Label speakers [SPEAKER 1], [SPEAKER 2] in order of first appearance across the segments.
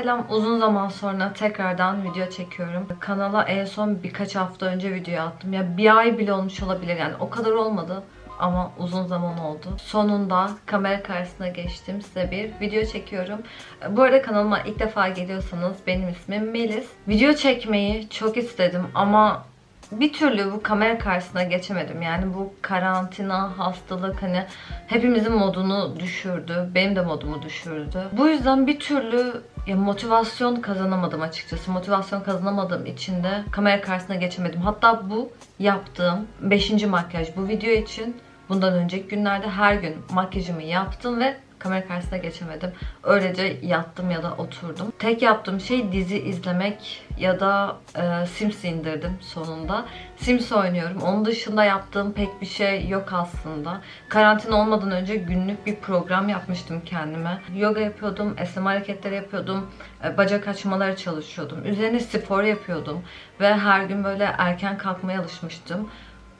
[SPEAKER 1] selam. Uzun zaman sonra tekrardan video çekiyorum. Kanala en son birkaç hafta önce video attım. Ya bir ay bile olmuş olabilir yani o kadar olmadı ama uzun zaman oldu. Sonunda kamera karşısına geçtim. Size bir video çekiyorum. Bu arada kanalıma ilk defa geliyorsanız benim ismim Melis. Video çekmeyi çok istedim ama bir türlü bu kamera karşısına geçemedim. Yani bu karantina, hastalık hani hepimizin modunu düşürdü. Benim de modumu düşürdü. Bu yüzden bir türlü ya motivasyon kazanamadım açıkçası. Motivasyon kazanamadığım için de kamera karşısına geçemedim. Hatta bu yaptığım 5. makyaj bu video için bundan önceki günlerde her gün makyajımı yaptım ve kamera karşısına geçemedim. Öylece yattım ya da oturdum. Tek yaptığım şey dizi izlemek ya da e, Sims indirdim sonunda. Sims oynuyorum. Onun dışında yaptığım pek bir şey yok aslında. Karantina olmadan önce günlük bir program yapmıştım kendime. Yoga yapıyordum, esneme hareketleri yapıyordum, e, bacak açmaları çalışıyordum. Üzerine spor yapıyordum ve her gün böyle erken kalkmaya alışmıştım.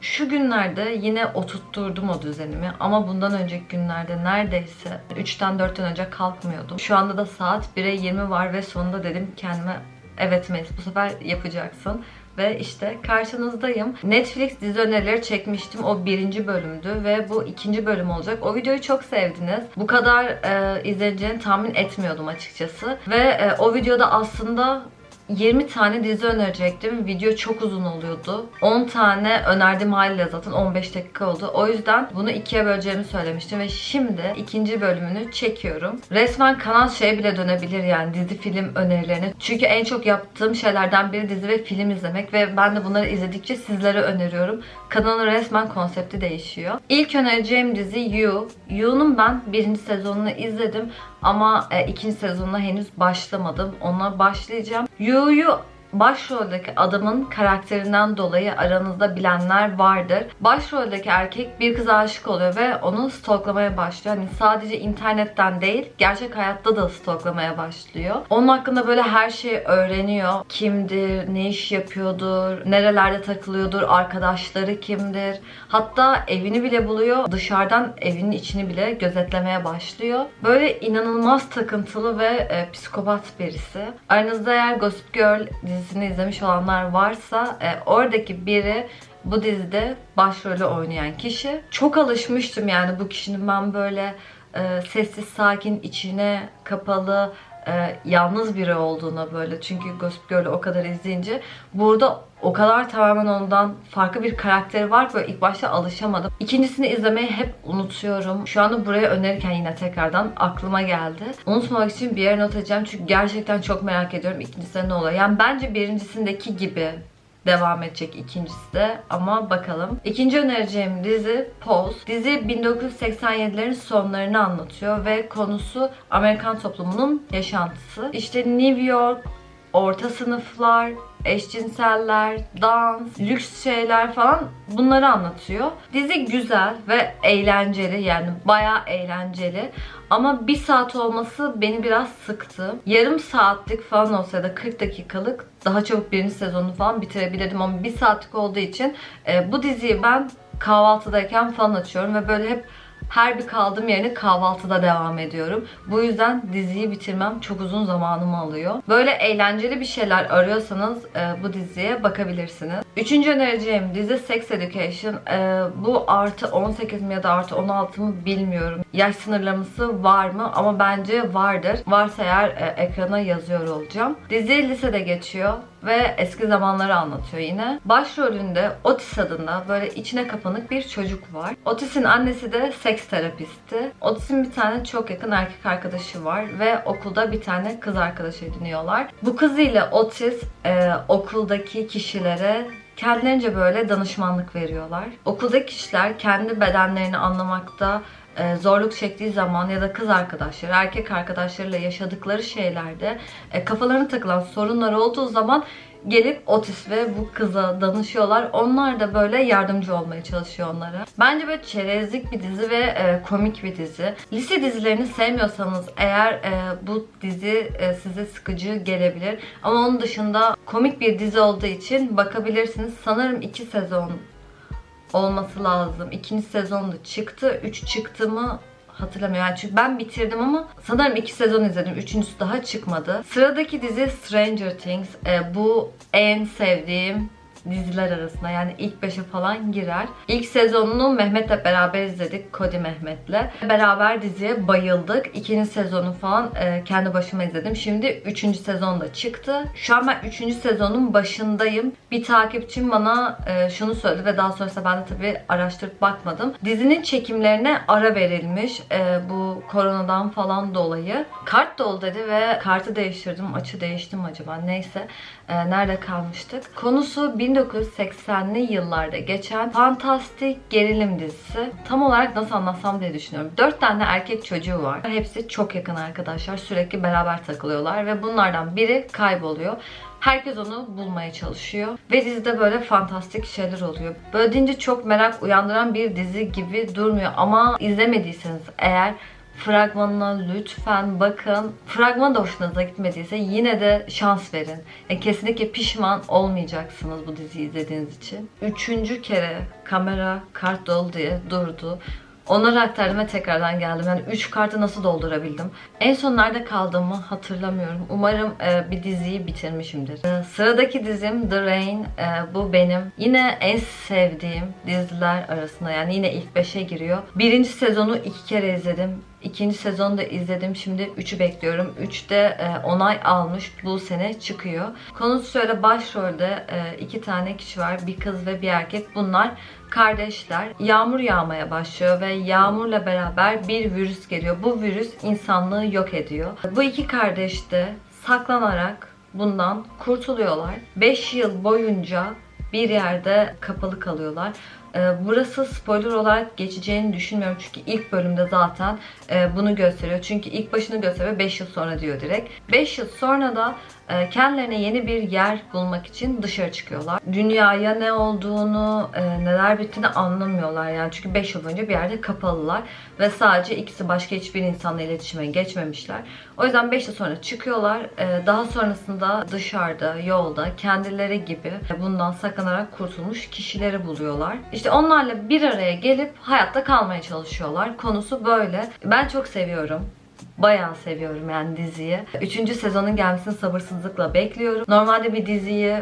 [SPEAKER 1] Şu günlerde yine oturtturdum o düzenimi ama bundan önceki günlerde neredeyse 3'ten 4'ten önce kalkmıyordum. Şu anda da saat 1'e 20 var ve sonunda dedim kendime evet Melis bu sefer yapacaksın. Ve işte karşınızdayım. Netflix dizi önerileri çekmiştim. O birinci bölümdü ve bu ikinci bölüm olacak. O videoyu çok sevdiniz. Bu kadar e, izleneceğini tahmin etmiyordum açıkçası. Ve e, o videoda aslında 20 tane dizi önerecektim. Video çok uzun oluyordu. 10 tane önerdiğim haliyle zaten 15 dakika oldu. O yüzden bunu ikiye böleceğimi söylemiştim ve şimdi ikinci bölümünü çekiyorum. Resmen kanal şeye bile dönebilir yani dizi film önerilerine. Çünkü en çok yaptığım şeylerden biri dizi ve film izlemek ve ben de bunları izledikçe sizlere öneriyorum. Kanalın resmen konsepti değişiyor. İlk önereceğim dizi You. You'nun ben birinci sezonunu izledim ama e, ikinci sezonuna henüz başlamadım. Ona başlayacağım. 悠悠。Başroldeki adamın karakterinden dolayı aranızda bilenler vardır. Başroldeki erkek bir kıza aşık oluyor ve onu stalklamaya başlıyor. Hani sadece internetten değil, gerçek hayatta da stalklamaya başlıyor. Onun hakkında böyle her şeyi öğreniyor. Kimdir, ne iş yapıyordur, nerelerde takılıyordur, arkadaşları kimdir. Hatta evini bile buluyor. Dışarıdan evinin içini bile gözetlemeye başlıyor. Böyle inanılmaz takıntılı ve e, psikopat birisi. Aranızda eğer Gossip Girl dizisini izlemiş olanlar varsa e, oradaki biri bu dizide başrolü oynayan kişi. Çok alışmıştım yani bu kişinin ben böyle e, sessiz sakin içine kapalı e, yalnız biri olduğuna böyle çünkü Gossip Girl'ü o kadar izleyince burada o kadar tamamen ondan farklı bir karakteri var böyle ilk başta alışamadım. İkincisini izlemeyi hep unutuyorum. Şu anda buraya önerirken yine tekrardan aklıma geldi. Unutmamak için bir yere not edeceğim çünkü gerçekten çok merak ediyorum ikincisinde ne oluyor. Yani bence birincisindeki gibi devam edecek ikincisi de ama bakalım. İkinci önereceğim dizi Pose. Dizi 1987'lerin sonlarını anlatıyor ve konusu Amerikan toplumunun yaşantısı. İşte New York, orta sınıflar, eşcinseller, dans, lüks şeyler falan bunları anlatıyor. Dizi güzel ve eğlenceli yani bayağı eğlenceli. Ama bir saat olması beni biraz sıktı. Yarım saatlik falan olsa da 40 dakikalık daha çabuk birinci sezonu falan bitirebilirdim ama bir saatlik olduğu için e, bu diziyi ben kahvaltıdayken falan açıyorum ve böyle hep her bir kaldığım yerine kahvaltıda devam ediyorum. Bu yüzden diziyi bitirmem çok uzun zamanımı alıyor. Böyle eğlenceli bir şeyler arıyorsanız e, bu diziye bakabilirsiniz. Üçüncü önereceğim dizi Sex Education. E, bu artı 18 mi ya da artı 16 mı bilmiyorum. Yaş sınırlaması var mı? Ama bence vardır. Varsa eğer e, ekrana yazıyor olacağım. Dizi lisede geçiyor ve eski zamanları anlatıyor yine. Başrolünde Otis adında böyle içine kapanık bir çocuk var. Otis'in annesi de seks terapisti. Otis'in bir tane çok yakın erkek arkadaşı var ve okulda bir tane kız arkadaşı ediniyorlar. Bu kız ile Otis e, okuldaki kişilere kendilerince böyle danışmanlık veriyorlar. Okuldaki kişiler kendi bedenlerini anlamakta e, zorluk çektiği zaman ya da kız arkadaşları, erkek arkadaşlarıyla yaşadıkları şeylerde e, kafalarına takılan sorunlar olduğu zaman gelip Otis ve bu kıza danışıyorlar. Onlar da böyle yardımcı olmaya çalışıyor onlara. Bence böyle çerezlik bir dizi ve e, komik bir dizi. Lise dizilerini sevmiyorsanız eğer e, bu dizi e, size sıkıcı gelebilir. Ama onun dışında komik bir dizi olduğu için bakabilirsiniz. Sanırım iki sezon olması lazım. İkinci sezonda çıktı. Üç çıktı mı hatırlamıyorum. Yani çünkü ben bitirdim ama sanırım iki sezon izledim. Üçüncüsü daha çıkmadı. Sıradaki dizi Stranger Things. Ee, bu en sevdiğim diziler arasında yani ilk 5'e falan girer. İlk sezonunu Mehmet'le beraber izledik. Cody Mehmet'le. Beraber diziye bayıldık. İkinci sezonu falan e, kendi başıma izledim. Şimdi üçüncü sezon da çıktı. Şu an ben üçüncü sezonun başındayım. Bir takipçim bana e, şunu söyledi ve daha sonrasında ben de tabii araştırıp bakmadım. Dizinin çekimlerine ara verilmiş. E, bu koronadan falan dolayı. Kart dolu dedi ve kartı değiştirdim. Açı değiştim acaba neyse. E, nerede kalmıştık? Konusu 1980'li yıllarda geçen fantastik gerilim dizisi. Tam olarak nasıl anlatsam diye düşünüyorum. Dört tane erkek çocuğu var. Hepsi çok yakın arkadaşlar. Sürekli beraber takılıyorlar ve bunlardan biri kayboluyor. Herkes onu bulmaya çalışıyor. Ve dizide böyle fantastik şeyler oluyor. Böyle deyince çok merak uyandıran bir dizi gibi durmuyor. Ama izlemediyseniz eğer fragmanına lütfen bakın. Fragman da hoşunuza gitmediyse yine de şans verin. Yani kesinlikle pişman olmayacaksınız bu diziyi izlediğiniz için. Üçüncü kere kamera kart dolu diye durdu. Onları aktardım ve tekrardan geldim. Yani 3 kartı nasıl doldurabildim? En son nerede kaldığımı hatırlamıyorum. Umarım e, bir diziyi bitirmişimdir. E, sıradaki dizim The Rain. E, bu benim yine en sevdiğim diziler arasında. Yani yine ilk 5'e giriyor. Birinci sezonu iki kere izledim. İkinci sezonu da izledim. Şimdi 3'ü bekliyorum. 3'te e, onay almış. Bu sene çıkıyor. Konusu şöyle başrolde e, iki tane kişi var. Bir kız ve bir erkek. Bunlar kardeşler. Yağmur yağmaya başlıyor ve yağmurla beraber bir virüs geliyor. Bu virüs insanlığı yok ediyor. Bu iki kardeş de saklanarak bundan kurtuluyorlar. 5 yıl boyunca bir yerde kapalı kalıyorlar. Ee, Burası spoiler olarak geçeceğini düşünmüyorum çünkü ilk bölümde zaten e, bunu gösteriyor. Çünkü ilk başını gösteriyor 5 yıl sonra diyor direkt. 5 yıl sonra da kendilerine yeni bir yer bulmak için dışarı çıkıyorlar. Dünyaya ne olduğunu, e, neler bittiğini anlamıyorlar yani. Çünkü 5 yıl boyunca bir yerde kapalılar ve sadece ikisi başka hiçbir insanla iletişime geçmemişler. O yüzden 5 yıl sonra çıkıyorlar. E, Daha sonrasında dışarıda, yolda kendileri gibi bundan saklanarak kurtulmuş kişileri buluyorlar. İşte onlarla bir araya gelip hayatta kalmaya çalışıyorlar. Konusu böyle. Ben çok seviyorum. Bayağı seviyorum yani diziyi. Üçüncü sezonun gelmesini sabırsızlıkla bekliyorum. Normalde bir diziyi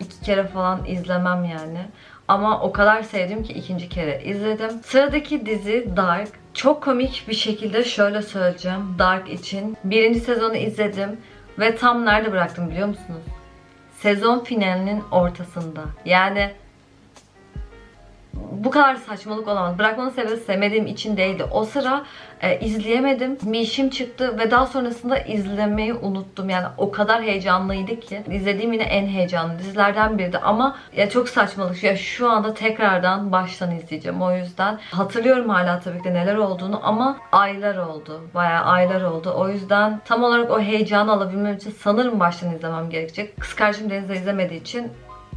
[SPEAKER 1] iki kere falan izlemem yani. Ama o kadar sevdim ki ikinci kere izledim. Sıradaki dizi Dark. Çok komik bir şekilde şöyle söyleyeceğim Dark için. Birinci sezonu izledim ve tam nerede bıraktım biliyor musunuz? Sezon finalinin ortasında. Yani bu kadar saçmalık olamaz. Bırakmanın sebebi sevmediğim için değildi. O sıra e, izleyemedim. Bir işim çıktı ve daha sonrasında izlemeyi unuttum. Yani o kadar heyecanlıydı ki. İzlediğim yine en heyecanlı dizilerden biriydi ama ya çok saçmalık. Ya şu anda tekrardan baştan izleyeceğim. O yüzden hatırlıyorum hala tabii ki de neler olduğunu ama aylar oldu. Bayağı aylar oldu. O yüzden tam olarak o heyecanı alabilmem için sanırım baştan izlemem gerekecek. Kız kardeşim Deniz de izlemediği için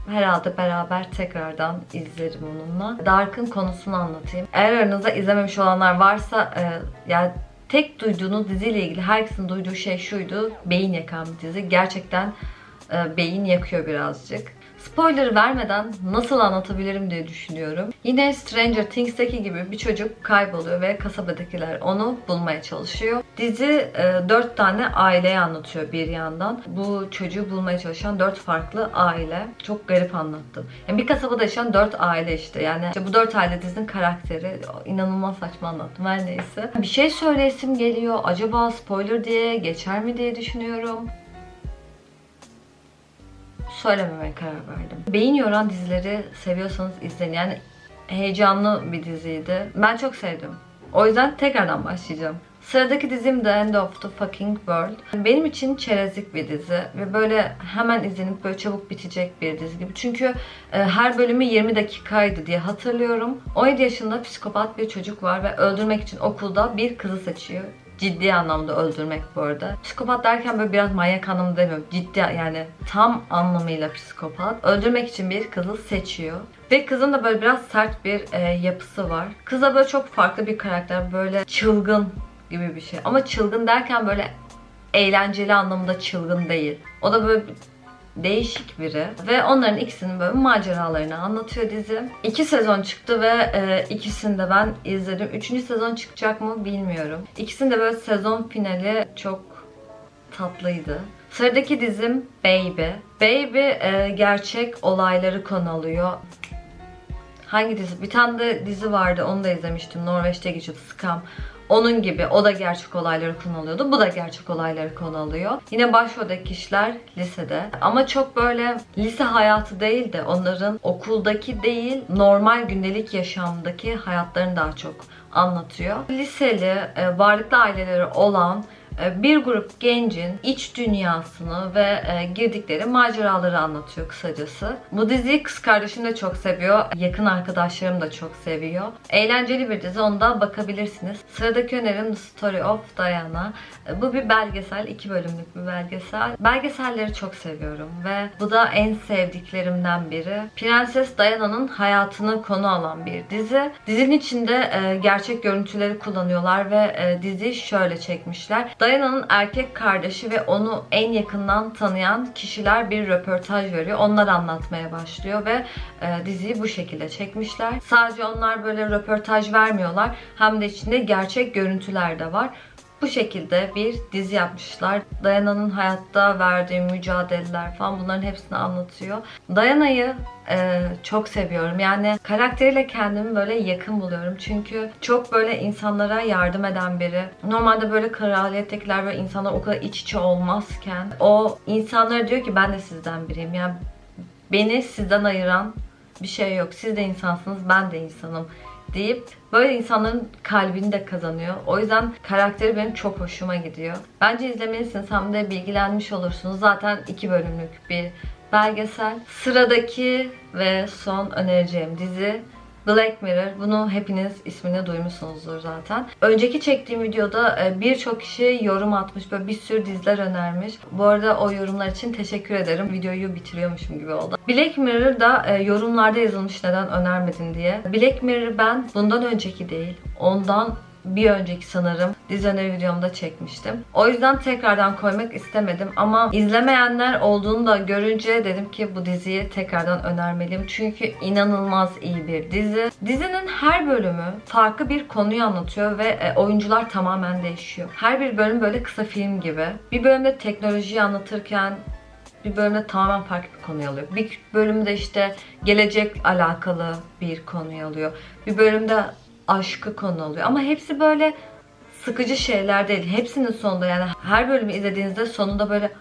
[SPEAKER 1] herhalde beraber tekrardan izlerim onunla. Dark'ın konusunu anlatayım. Eğer aranızda izlememiş olanlar varsa e, yani tek duyduğunuz diziyle ilgili herkesin duyduğu şey şuydu. Beyin yakan bir dizi. Gerçekten e, beyin yakıyor birazcık. Spoiler vermeden nasıl anlatabilirim diye düşünüyorum. Yine Stranger Things'teki gibi bir çocuk kayboluyor ve kasabadakiler onu bulmaya çalışıyor. Dizi e, 4 tane aileyi anlatıyor bir yandan. Bu çocuğu bulmaya çalışan 4 farklı aile. Çok garip anlattım. Yani bir kasabada yaşayan 4 aile işte. Yani işte bu 4 aile dizinin karakteri. İnanılmaz saçma anlattım her neyse. Bir şey söyleyesim geliyor. Acaba spoiler diye geçer mi diye düşünüyorum söylememeye karar verdim. Beyin yoran dizileri seviyorsanız izleyin. Yani heyecanlı bir diziydi. Ben çok sevdim. O yüzden tekrardan başlayacağım. Sıradaki dizim The End of the Fucking World. Benim için çerezlik bir dizi ve böyle hemen izlenip böyle çabuk bitecek bir dizi gibi. Çünkü e, her bölümü 20 dakikaydı diye hatırlıyorum. 17 yaşında psikopat bir çocuk var ve öldürmek için okulda bir kızı seçiyor ciddi anlamda öldürmek bu arada. Psikopat derken böyle biraz manyak anlamda demiyorum. Ciddi yani tam anlamıyla psikopat. Öldürmek için bir kızı seçiyor. Ve kızın da böyle biraz sert bir e, yapısı var. Kız da böyle çok farklı bir karakter. Böyle çılgın gibi bir şey. Ama çılgın derken böyle eğlenceli anlamda çılgın değil. O da böyle değişik biri ve onların ikisinin böyle maceralarını anlatıyor dizi. İki sezon çıktı ve e, ikisini de ben izledim. Üçüncü sezon çıkacak mı bilmiyorum. İkisinin de böyle sezon finali çok tatlıydı. Sıradaki dizim Baby. Baby e, gerçek olayları konu alıyor. Hangi dizi? Bir tane de dizi vardı onu da izlemiştim. Norveç'te geçiyordu Scam. Onun gibi o da gerçek olayları konu alıyordu. Bu da gerçek olayları konu alıyor. Yine başroldeki kişiler lisede. Ama çok böyle lise hayatı değil de onların okuldaki değil normal gündelik yaşamdaki hayatlarını daha çok anlatıyor. Liseli, e, varlıklı aileleri olan bir grup gencin iç dünyasını ve e, girdikleri maceraları anlatıyor kısacası. Bu diziyi kız kardeşim de çok seviyor. Yakın arkadaşlarım da çok seviyor. Eğlenceli bir dizi. Onda bakabilirsiniz. Sıradaki önerim The Story of Diana. E, Bu bir belgesel. iki bölümlük bir belgesel. Belgeselleri çok seviyorum ve bu da en sevdiklerimden biri. Prenses Diana'nın hayatını konu alan bir dizi. Dizinin içinde e, gerçek görüntüleri kullanıyorlar ve e, diziyi şöyle çekmişler. Diana'nın erkek kardeşi ve onu en yakından tanıyan kişiler bir röportaj veriyor. Onlar anlatmaya başlıyor ve e, diziyi bu şekilde çekmişler. Sadece onlar böyle röportaj vermiyorlar. Hem de içinde gerçek görüntüler de var. Bu şekilde bir dizi yapmışlar. Dayana'nın hayatta verdiği mücadeleler falan bunların hepsini anlatıyor. Dayana'yı e, çok seviyorum. Yani karakteriyle kendimi böyle yakın buluyorum. Çünkü çok böyle insanlara yardım eden biri. Normalde böyle kraliyettekiler böyle insanlar o kadar iç içe olmazken o insanlara diyor ki ben de sizden biriyim. Yani beni sizden ayıran bir şey yok. Siz de insansınız, ben de insanım deyip böyle insanların kalbini de kazanıyor. O yüzden karakteri benim çok hoşuma gidiyor. Bence izlemelisiniz hem de bilgilenmiş olursunuz. Zaten iki bölümlük bir belgesel. Sıradaki ve son önereceğim dizi Black Mirror. Bunu hepiniz ismini duymuşsunuzdur zaten. Önceki çektiğim videoda e, birçok kişi yorum atmış. Böyle bir sürü diziler önermiş. Bu arada o yorumlar için teşekkür ederim. Videoyu bitiriyormuşum gibi oldu. Black Mirror da e, yorumlarda yazılmış neden önermedin diye. Black Mirror ben bundan önceki değil. Ondan bir önceki sanırım dizi videomda çekmiştim. O yüzden tekrardan koymak istemedim ama izlemeyenler olduğunu da görünce dedim ki bu diziyi tekrardan önermeliyim. Çünkü inanılmaz iyi bir dizi. Dizinin her bölümü farklı bir konuyu anlatıyor ve e, oyuncular tamamen değişiyor. Her bir bölüm böyle kısa film gibi. Bir bölümde teknolojiyi anlatırken bir bölümde tamamen farklı bir konuyu alıyor. Bir bölümde işte gelecek alakalı bir konuyu alıyor. Bir bölümde aşkı konu alıyor. Ama hepsi böyle sıkıcı şeyler değil. Hepsinin sonunda yani her bölümü izlediğinizde sonunda böyle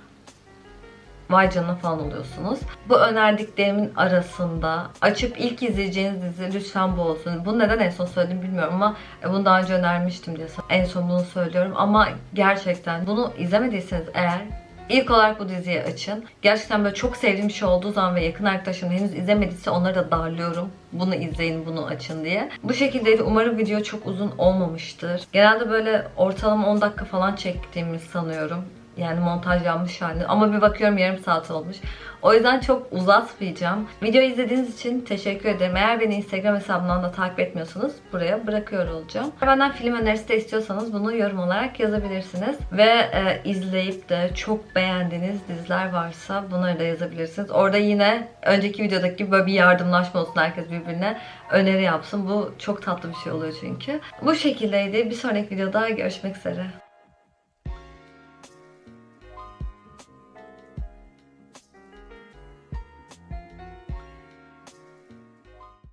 [SPEAKER 1] vay canına falan oluyorsunuz. Bu önerdiklerimin arasında açıp ilk izleyeceğiniz dizi lütfen bu olsun. Bunu neden en son söyledim bilmiyorum ama e, bunu daha önce önermiştim diye en son bunu söylüyorum. Ama gerçekten bunu izlemediyseniz eğer İlk olarak bu diziyi açın. Gerçekten böyle çok sevdiğim bir şey olduğu zaman ve yakın arkadaşım henüz izlemediyse onları da darlıyorum. Bunu izleyin, bunu açın diye. Bu şekildeydi. Umarım video çok uzun olmamıştır. Genelde böyle ortalama 10 dakika falan çektiğimi sanıyorum. Yani montajlanmış halinde. Ama bir bakıyorum yarım saat olmuş. O yüzden çok uzatmayacağım. Videoyu izlediğiniz için teşekkür ederim. Eğer beni Instagram hesabından da takip etmiyorsanız buraya bırakıyor olacağım. Benden film önerisi de istiyorsanız bunu yorum olarak yazabilirsiniz. Ve e, izleyip de çok beğendiğiniz diziler varsa bunları da yazabilirsiniz. Orada yine önceki videodaki gibi böyle bir yardımlaşma olsun herkes birbirine öneri yapsın. Bu çok tatlı bir şey oluyor çünkü. Bu şekildeydi. Bir sonraki videoda görüşmek üzere.